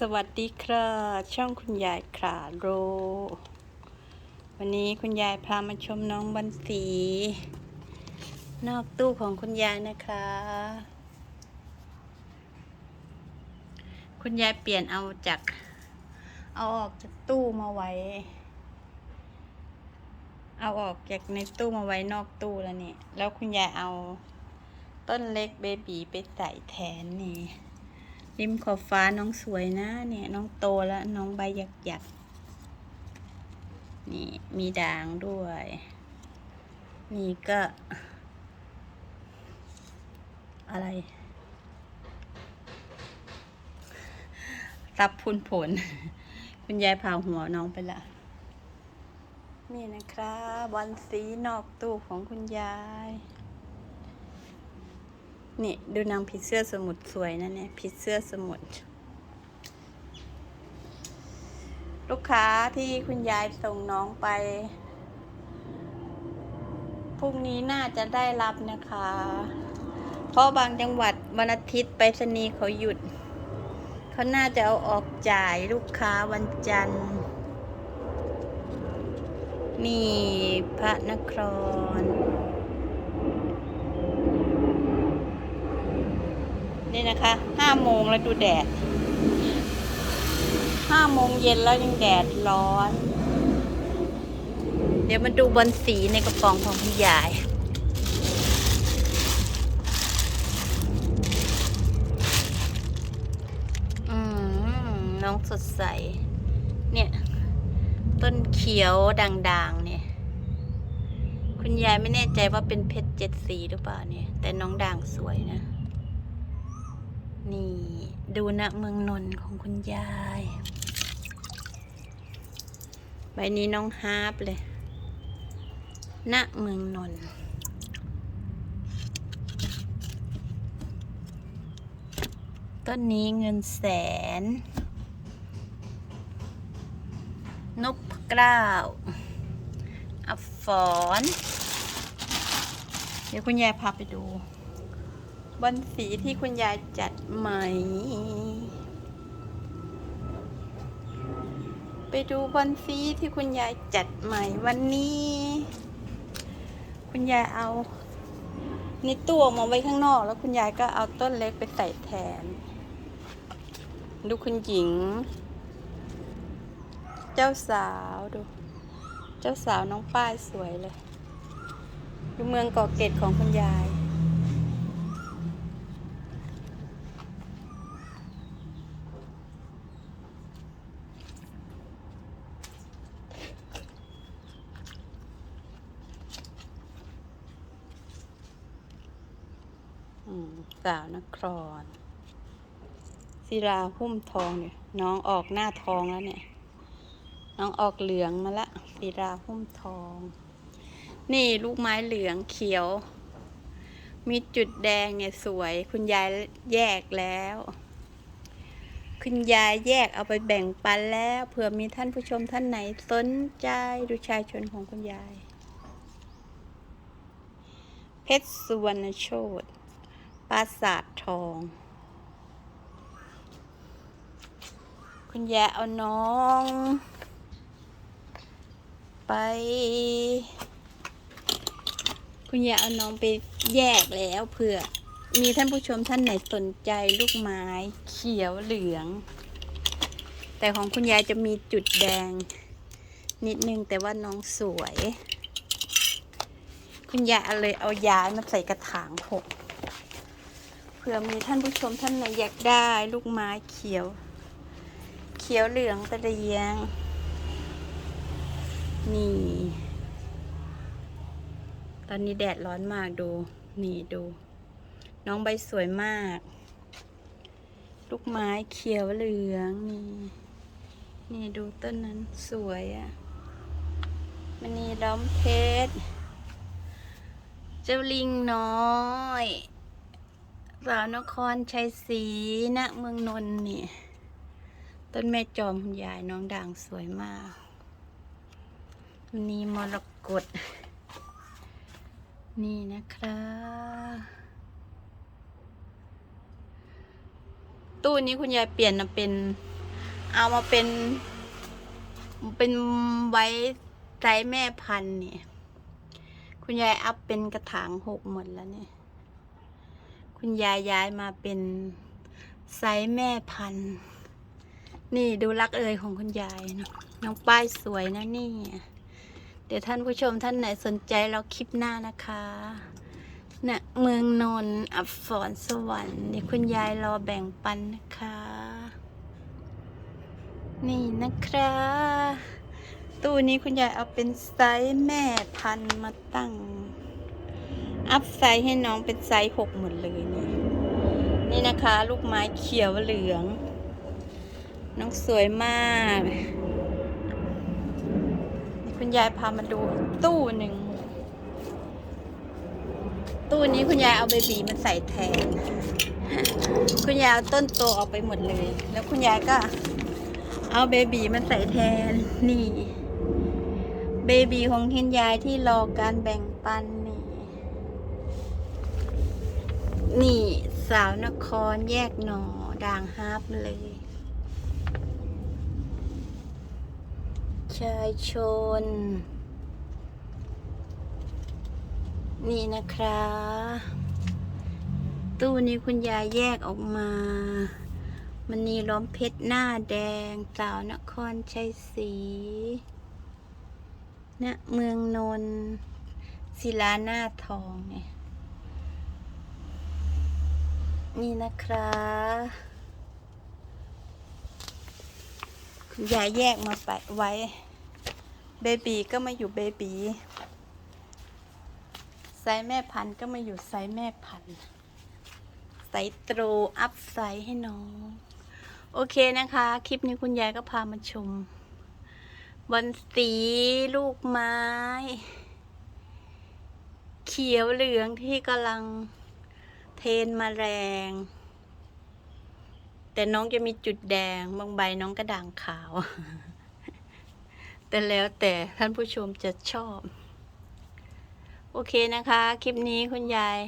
สวัสดีครับช่องคุณยายคราโร วันนี้คุณยายพามาชมน้องบันสี นอกตู้ของคุณยายนะคะ คุณยายเปลี่ยนเอาจาก เอาออกจากตู้มาไว้ เอาออกจากในตู้มาไว้นอกตู้แล้วนี่ แล้วคุณยายเอาต้นเล็กเบบีไปใส่แทนนี่ ริมขอบฟ้าน้องสวยนะ เนี่ยน้องโตแล้วน้องใบหยักหยักๆนี่มีด่างด้วย นี่ก็ อะไร รับพุนผล คุณยายพาหัวน้องไปละ นี่นะครับวันสีนอกตู้ของคุณยาย นี่ดูนางผีเสื้อสมุทรสวยนะเนี่ยผีเสื้อสมุทรลูกค้าที่คุณยายส่งน้องไปพรุ่งนี้น่าจะได้รับนะคะ เพราะบางจังหวัดวันอาทิตย์ไปรษณีย์เขาหยุด เขาน่าจะเอาออกจ่ายลูกค้าวันจันทร์ นี่พระนคร นี่นะคะห้าโมงแล้วดูแดดห้าโมงเย็นแล้วยังแดดร้อน เดี๋ยวมาดูบอลสีในกระป๋องของคุณยายอืมน้องสดใส เนี่ย ต้นเขียวด่างๆ เนี่ย คุณยายไม่แน่ใจว่าเป็นเพชรเจ็ดสีหรือเปล่าเนี่ย แต่น้องด่างสวยนะ นี่ ดูนะเมืองนนท์ของคุณยาย ใบนี้น้องฮาร์ปเลยณเมืองนนท์ต้นนี้เงินแสนนพเกล้าอับฝอน เดี๋ยวคุณยายพาไปดู บอนสีที่คุณยายจัดใหม่ไปดูบอนสีที่คุณยายจัดใหม่วันนี้ คุณยายเอาในตู้ออกมาไว้ข้างนอก แล้วคุณยายก็เอาต้นเล็กไปใส่แทน ดูคุณหญิง เจ้าสาวดู เจ้าสาวน้องป้ายสวยเลย ดูเมืองเกาะเกร็ดของคุณยาย อืม สาวนครศิลาหุ้มทองเนี่ยน้องออกหน้าทองแล้วเนี่ย น้องออกเหลืองมาละศิลาหุ้มทอง นี่ลูกไม้เหลืองเขียว มีจุดแดงเนี่ยสวย คุณยายแยกแล้ว คุณยายแยกเอาไปแบ่งปันแล้วเผื่อมีท่านผู้ชมท่านไหนสนใจดูชายชนของคุณยาย เพชรสุวรรณโชต ปราสาททอง คุณยายเอาน้อง ไป คุณยายเอาน้องไปแยกแล้วเผื่อ มีท่านผู้ชมท่านไหนสนใจลูกไม้เขียวเหลือง แต่ของคุณยายจะมีจุดแดง นิดนึงแต่ว่าน้องสวย คุณยายเอาเลยเอาย้ายมาใส่กระถางหก ผื่อมีท่านผู้ชมท่านไหนอยากได้ลูกไม้เขียว เขียวเหลืองตะเรียง นี่ ตอนนี้แดดร้อนมากดู นี่ดู น้องใบสวยมาก ลูกไม้เขียวเหลืองนี่ นี่ดูต้นนั้นสวยอะ่ะมันนี่ล้อมเพชร เจ้าลิงน้อย สาวนครชัยศรีณเมืองนนท์นี่ ต้นแม่จอมคุณยายน้องด่างสวยมากนนี้มรกตนี่นะครับตู้นี้คุณยายเปลี่ยนมาเป็น เอามาเป็น เป็นไว้ไซส์แม่พันธุ์เนี่ยคุณยายอัพเป็นกระถางหกหมดแล้วเนี่ย คุณยายย้ายมาเป็นไซส์แม่พันธุ์ นี่ดูรักเอยของคุณยายเนาะน้องป้ายสวยนะนี่ เดี๋ยวท่านผู้ชมท่านไหนสนใจเราคลิปหน้านะคะนะเมืองนนท์อับฝรสวรรค์นี่คุณยายรอแบ่งปันนะคะ นี่นะครับตู้นี้คุณยายเอาเป็นไซส์แม่พันมาตั้ง อัพไซส์ให้น้องเป็นไซส์หกหมดเลย นี่นะคะ ลูกไม้เขียวเหลือง น้องสวยมากคุณยายพามาดูตู้หนึ่ง ตู้นี้คุณยายเอาเบบีมาใส่แทน คุณยายเอาต้นโตออกไปหมดเลย แล้วคุณยายก็เอาเบบีมาใส่แทน นี่ เบบีของคุณยายที่รอการแบ่งปันนี่ นี่ สาวนครแยกหนอด่างฮาร์ปเลย ชายชน นี่นะคะ ตู้นี้คุณยายแยกออกมา มันนีล้อมเพชรหน้าแดง สาวนครชัยศรีณเมืองนนท์ศิลาหน้าทองเนี่ย นี่นะคะ คุณยายแยกมาไปไว้ เบบีก็มาอยู่เบบีไซส์แม่พันธุ์ก็มาอยู่ไซส์แม่พันธุ์ไซส์ตรูอัพไซส์ให้น้อง โอเคนะคะ คลิปนี้คุณยายก็พามาชมบอนสีลูกไม้ เขียวเหลืองที่กำลัง นมาแรง แต่น้องจะมีจุดแดงบางใบน้องกระด่างขาว แต่แล้วแต่ท่านผู้ชมจะชอบ โอเคนะคะ คลิปนี้คุณยาย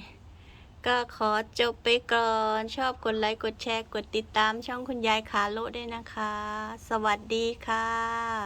ก็ขอจบไปก่อน ชอบกดไลค์ กดแชร์ กดติดตามช่องคุณยายขาโลด้วยนะคะ สวัสดีค่ะ